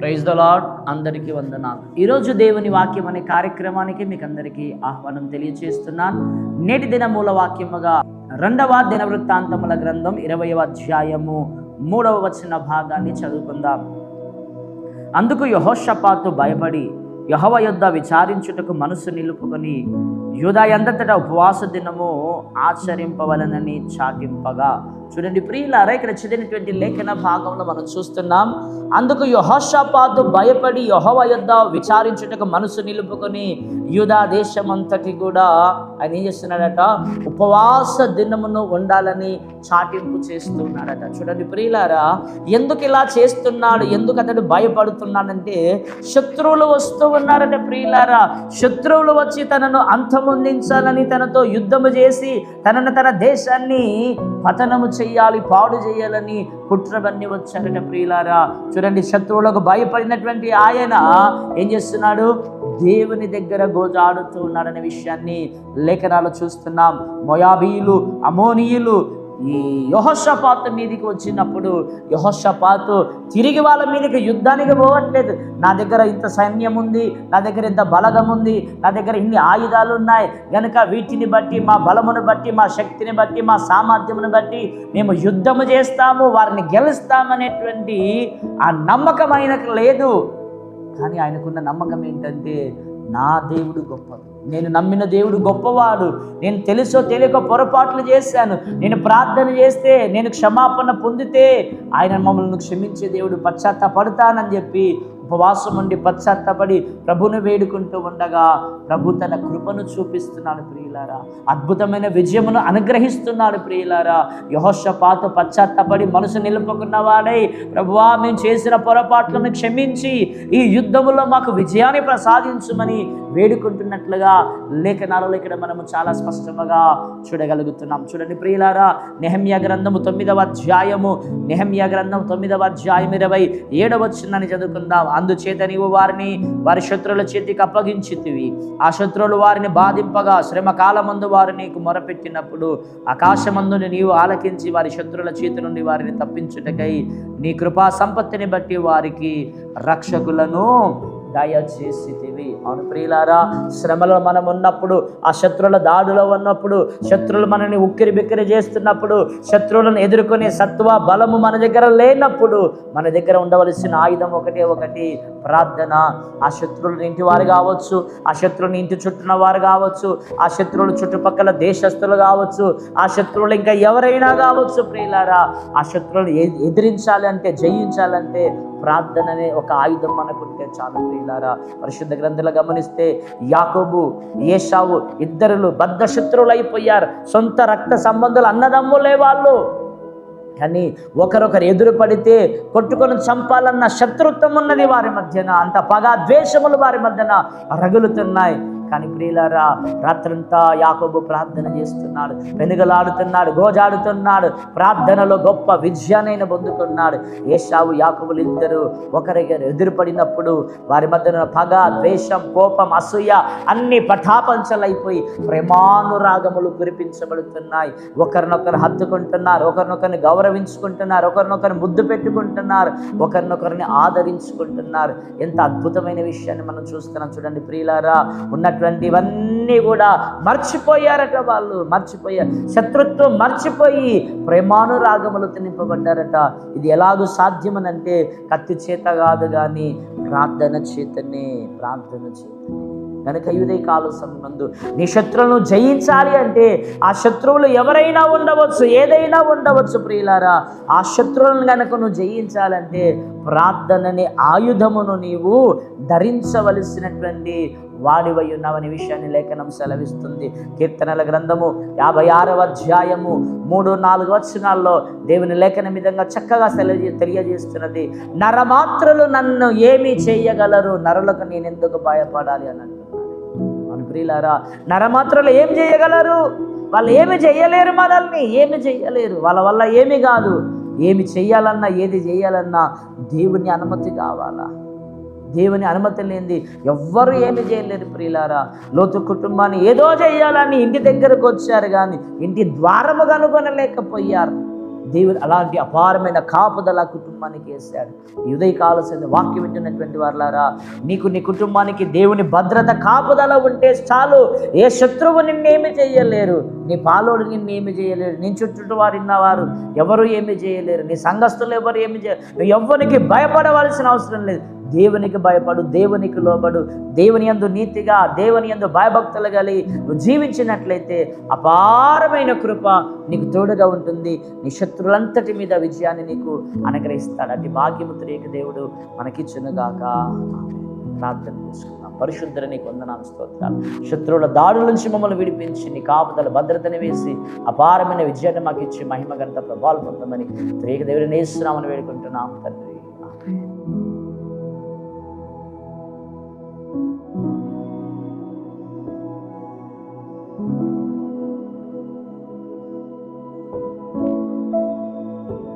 Praise the lord అందరికీ వందనాలు. ఈరోజు దేవుని వాక్యం అనే కార్యక్రమానికి మీకు అందరికీ ఆహ్వానం తెలియజేస్తున్నాను. నేటి దిన మూల వాక్యముగా రెండవ దిన వృత్తాంతముల గ్రంథం ఇరవయవ అధ్యాయము మూడవ వచ్చిన భాగాన్ని చదువుకుందాం. అందుకు యహోషపాతు భయపడి యహవ యుద్ధ విచారించుటకు మనసు నిలుపుకొని యూదాయంతటా ఉపవాస దినము ఆచరింపవలనని చాటింపగా చూడండి ప్రియులారా ఇక్కడ చదివినటువంటి లేఖన భాగంలో మనం చూస్తున్నాం అందుకు యహోషపాతు భయపడి యహోవ యొద్ద విచారించుటకు మనసు నిలుపుకొని యూదా దేశమంతటి కూడా ఆయన ఏం చేస్తున్నాడట? ఉపవాస దినమును ఉండాలని చాటింపు చేస్తున్నాడట. చూడండి ప్రియులారా ఎందుకు ఇలా చేస్తున్నాడు? ఎందుకు అతడు భయపడుతున్నాడంటే శత్రువులు వస్తూ ఉన్నారట ప్రియులారా. శత్రువులు వచ్చి తనను అంతమొందించాలని తనతో యుద్ధము చేసి తనను తన దేశాన్ని పతనము చేయాలి పాడు చేయాలని కుట్రవన్నీ వచ్చారట ప్రియులారా. చూడండి శత్రువులకు భయపడినటువంటి ఆయన ఏం చేస్తున్నాడు? దేవుని దగ్గర గోజాడుతూ ఉన్నాడనే విషయాన్ని లేఖనాలు చూస్తున్నాం. మొయాబీలు అమోనీయులు ఈ యహోషపాతు మీదికి వచ్చినప్పుడు యహోషపాతు తిరిగి వాళ్ళ మీదకి యుద్ధానికి పోవట్లేదు. నా దగ్గర ఇంత సైన్యం ఉంది నా దగ్గర ఇంత బలగం ఉంది నా దగ్గర ఇన్ని ఆయుధాలు ఉన్నాయి. కనుక వీటిని బట్టి మా బలమును బట్టి మా శక్తిని బట్టి మా సామర్థ్యమును బట్టి మేము యుద్ధము చేస్తాము వారిని గెలుస్తామనేటువంటి ఆ నమ్మకం ఆయనకు లేదు. కానీ ఆయనకున్న నమ్మకం ఏంటంటే నా దేవుడు గొప్ప నేను నమ్మిన దేవుడు గొప్పవాడు. నేను తెలుసో తెలియక పొరపాట్లు చేశాను. నేను ప్రార్థన చేస్తే నేను క్షమాపణ పొందితే ఆయన మమ్మల్ని క్షమించే దేవుడు పశ్చాత్తపడతానని చెప్పి ఉపవాసం ఉండి పశ్చాత్తపడి ప్రభును వేడుకుంటూ ఉండగా ప్రభు తన కృపను చూపిస్తున్నాడు ప్రియులారా. అద్భుతమైన విజయమును అనుగ్రహిస్తున్నాడు ప్రియులారా. యహోషపాతు పశ్చాత్తపడి మనసు నిలుపుకున్నవాడై ప్రభువా మేము చేసిన పొరపాట్లను క్షమించి ఈ యుద్ధములో మాకు విజయాన్ని ప్రసాదించుమని వేడుకుంటున్నట్లుగా లేఖనాలలో ఇక్కడ మనము చాలా స్పష్టంగా చూడగలుగుతున్నాం. చూడండి ప్రియులారా నెహమ్య గ్రంథము తొమ్మిదవ అధ్యాయము నెహమ్య గ్రంథం తొమ్మిదవ అధ్యాయం ఇరవై ఏడవ వచ్చిందని చదువుకుందాం. అందుచేత నీవు వారిని వారి శత్రువుల చేతికి అప్పగించితివి. ఆ శత్రువులు వారిని బాధింపగా శ్రమ కాలమందు వారు నీకు మొరపెట్టినప్పుడు ఆకాశమందుని నీవు ఆలకించి వారి శత్రువుల చేతి నుండి వారిని తప్పించుటకై నీ కృపా సంపత్తిని బట్టి వారికి రక్షకులను దయచేసితివి. అవును ప్రియులారా శ్రమలో మనం ఉన్నప్పుడు ఆ శత్రువుల దాడులో ఉన్నప్పుడు శత్రువులు మనల్ని ఉక్కిరి బిక్కిరి చేస్తున్నప్పుడు శత్రువులను ఎదుర్కొనే సత్వ బలము మన దగ్గర లేనప్పుడు మన దగ్గర ఉండవలసిన ఆయుధం ఒకటే ఒకటి ప్రార్థన. ఆ శత్రువులు ఇంటి వారు కావచ్చు ఆ శత్రువుని ఇంటి చుట్టూన వారు కావచ్చు ఆ శత్రువులు చుట్టుపక్కల దేశస్తులు కావచ్చు ఆ శత్రువులు ఇంకా ఎవరైనా కావచ్చు ప్రియులారా ఆ శత్రువులను ఎదిరించాలంటే ఎదిరించాలి అంటే జయించాలంటే ప్రార్థన అనే ఒక ఆయుధం మనకుంటే చాలు ప్రియులారా. పరిశుద్ధ గ్రంథాలు గమనిస్తే యాకోబు ఏషావు ఇద్దరులు బద్ధ శత్రువులు అయిపోయారు సొంత రక్త సంబంధాలు అన్నదమ్ములే వాళ్ళు. కానీ ఒకరొకరు ఎదురు పడితే కొట్టుకొని చంపాలన్న శత్రుత్వం ఉన్నది వారి మధ్యన. అంత పగ ద్వేషములు వారి మధ్యన రగులుతున్నాయి. కానీ ప్రియులరా రాత్రంతా యాకోబు ప్రార్థన చేస్తున్నాడు. వెనుగలాడుతున్నాడు గోజాడుతున్నాడు. ప్రార్థనలో గొప్ప విజయానైన పొందుకున్నాడు ఏషావు యాకోబులు ఇద్దరు ఒకరికొకరు ఎదురుపడినప్పుడు వారి మధ్యన పగ ద్వేషం కోపం అసూయ అన్ని పఠాపంచలైపోయి ప్రేమానురాగములు కురిపించబడుతున్నాయి. ఒకరినొకరు హత్తుకుంటున్నారు ఒకరినొకరిని గౌరవించుకుంటున్నారు ఒకరినొకరిని ముద్దు పెట్టుకుంటున్నారు ఒకరినొకరిని ఆదరించుకుంటున్నారు. ఎంత అద్భుతమైన విషయాన్ని మనం చూస్తున్నాం. చూడండి ప్రియులారా ఇవన్నీ కూడా మర్చిపోయారట వాళ్ళు. మర్చిపోయారు శత్రుత్వం మర్చిపోయి ప్రేమానురాగములు నింపబడ్డారట ఇది ఎలాగూ సాధ్యమనంటే కత్తి చేత కాదు కానీ ప్రార్థన చేతనే ప్రార్థన చేతనే. కనుక ఇదే కాల సమయందు నీ శత్రువులను జయించాలి అంటే ఆ శత్రువులు ఎవరైనా ఉండవచ్చు ఏదైనా ఉండవచ్చు ప్రియులారా. ఆ శత్రువులను కనుక నువ్వు జయించాలంటే ప్రార్థననే ఆయుధమును నీవు ధరించవలసినటువంటి వాడివై ఉన్నావనే విషయాన్ని లేఖనం సెలవిస్తుంది. కీర్తనల గ్రంథము యాభై ఆరవ అధ్యాయము మూడు నాలుగు వచనాల్లో దేవుని లేఖన విధంగా చక్కగా సెలవు తెలియజేస్తున్నది. నరమాత్రలు నన్ను ఏమి చేయగలరు నరులకు నేను ఎందుకు భయపడాలి అని అంటున్నాను ప్రియులారా నరమాత్రలు ఏం చేయగలరు? వాళ్ళు ఏమి చేయలేరు మనల్ని ఏమి చేయలేరు. వాళ్ళ వల్ల ఏమి కాదు. ఏమి చేయాలన్నా ఏది చేయాలన్నా దేవుని అనుమతి కావాలా? దేవుని అనుమతి లేనిది ఎవ్వరు ఏమి చేయలేరు ప్రియులారా. లోతు కుటుంబాన్ని ఏదో చేయాలని ఇంటి దగ్గరకు వచ్చారు కానీ ఇంటి ద్వారము కనుగొనలేకపోయారు. దేవుడు అలాంటి అపారమైన కాపుదల కుటుంబానికి వేశాడు. ఉదయ ఉదయకాల వాక్యం వింటున్నటువంటి వారులారా నీకు నీ కుటుంబానికి దేవుని భద్రత కాపుదల ఉంటే చాలు. ఏ శత్రువు నిన్నేమి చేయలేరు. నీ పాలోడు నిన్నేమి చేయలేరు. నీ చుట్టూ వారు ఉన్నవారు ఎవరు ఏమి చేయలేరు. నీ సంఘస్థులు ఎవరు ఏమి చేయలేరు. నువ్వు ఎవ్వరికి భయపడవలసిన అవసరం లేదు. దేవునికి భయపడు దేవునికి లోబడు దేవుని యందు నీతిగా దేవుని యందు భయభక్తులు కలిగి నువ్వు జీవించినట్లయితే అపారమైన కృప నీకు తోడుగా ఉంటుంది. నీ శత్రులంతటి మీద విజయాన్ని నీకు అనుగ్రహిస్తాడు. అటు భాగ్యముత్రేక దేవుడు మనకిచ్చునుగాక. ప్రార్థన చేసుకుందాం. పరిశుద్ధుల నీకు వందనాలు స్తోత్రాలు. శత్రువుల దాడుల నుంచి మమ్మల్ని విడిపించి నీ కాపుదల భద్రతని వేసి అపారమైన విజయాన్ని మాకు ఇచ్చి మహిమ గంట ప్రభావాలు పొందమని త్రేక దేవుడిని వేస్తున్నామని వేడుకుంటున్నాం తండ్రి.